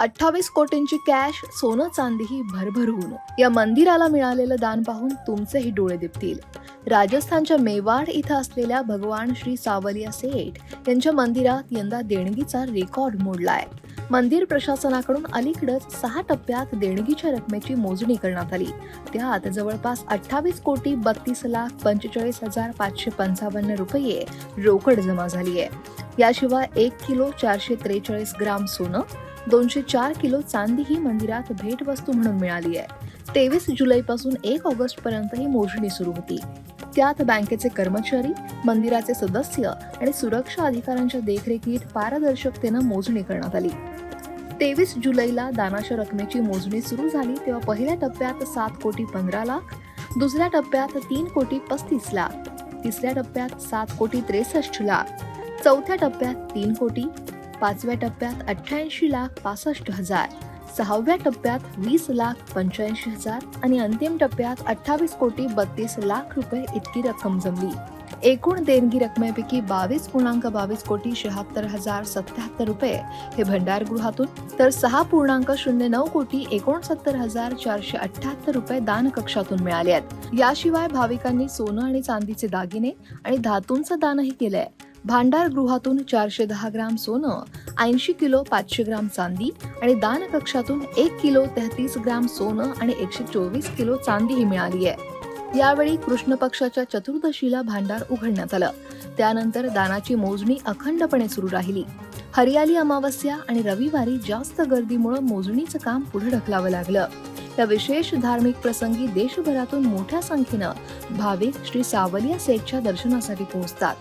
अठ्ठावीस कोटींची कॅश सोनं चांदीही भरभरून. या मंदिराला मिळालेलं दान पाहून तुमचेही डोळे दिपतील. राजस्थानच्या मेवाड इथं असलेल्या भगवान श्री सावलिया सेठ यांच्या मंदिरात यंदा देणगीचा रेकॉर्ड मोडलाय. मंदिर प्रशासनाकडून अलीकडच सहा टप्प्यात देणगीच्या रकमेची मोजणी करण्यात आली. त्यात जवळपास अठ्ठावीस कोटी बत्तीस लाख पंचेचाळीस हजार पाचशे पंचावन्न रुपये रोकड जमा झाली आहे याशिवाय एक किलो चारशे त्रेचाळीस ग्राम सोनं दोनशे चार किलो चांदी ही मंदिरात भेटवस्तू म्हणून मिळाली आहे. तेवीस जुलैपासून एक ऑगस्ट पर्यंत ही मोजणी सुरू होती. त्यात बँकेचे कर्मचारी मंदिराचे सदस्य आणि सुरक्षा अधिकाऱ्यांच्या देखरेखीत पारदर्शकतेनं मोजणी करण्यात आली. तेवीस जुलैला दानाच्या रकमेची मोजणी सुरू झाली तेव्हा पहिल्या टप्प्यात सात कोटी पंधरा लाख दुसऱ्या टप्प्यात तीन कोटी पस्तीस लाख तिसऱ्या टप्प्यात सात कोटी त्रेसष्ट लाख चौथ्या टप्प्यात तीन कोटी पाचव्या टप्प्यात अठ्ठ्याऐंशी लाख पासष्ट हजार सहाव्या टप्प्यात वीस लाख पंच्याऐंशी हजार आणि अंतिम टप्प्यात अठ्ठावीस कोटी बत्तीस लाख रुपये इतकी रक्कम जमली. एकूण देणगी रकमेपैकी बावीस पूर्णांक बावीस कोटी शहात्तर हजार सत्याहत्तर रुपये हे भंडारगृहातून तर सहा पूर्णांक शून्य नऊ कोटी एकोणसत्तर हजार चारशे अठ्ठ्याहत्तर रुपये दान कक्षातून मिळाले आहेत. याशिवाय भाविकांनी सोनं आणि चांदीचे दागिने आणि धातूंचं दानही केलंय. भांडार गृहातून चारशे दहा ग्राम सोनं ऐंशी किलो पाचशे ग्राम चांदी आणि दान कक्षातून एक किलो तेहतीस ग्राम सोनं आणि एकशे चोवीस किलो चांदीही मिळाली आहे. यावेळी कृष्ण पक्षाच्या चतुर्दशीला भांडार उघडण्यात आलं. त्यानंतर दानाची मोजणी अखंडपणे सुरू राहिली. हरियाली अमावस्या आणि रविवारी जास्त गर्दीमुळे मोजणीचं काम पुढे ढकलावं लागलं. या विशेष धार्मिक प्रसंगी देशभरातून मोठ्या संख्येनं भाविक श्री सावलिया सेठच्या दर्शनासाठी पोहोचतात.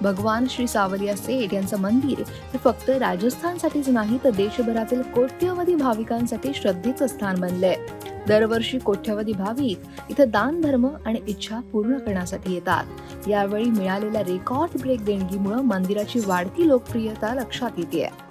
भगवान श्री सावलिया सेठ यांचं मंदिर हे फक्त राजस्थानसाठीच नाही तर देशभरातील कोट्यवधी भाविकांसाठी श्रद्धेचं स्थान बनलंय. दरवर्षी कोट्यवधी भाविक इथं दान धर्म आणि इच्छा पूर्ण करण्यासाठी येतात. यावेळी मिळालेल्या रेकॉर्ड ब्रेक देणगीमुळे मंदिराची वाढती लोकप्रियता लक्षात येते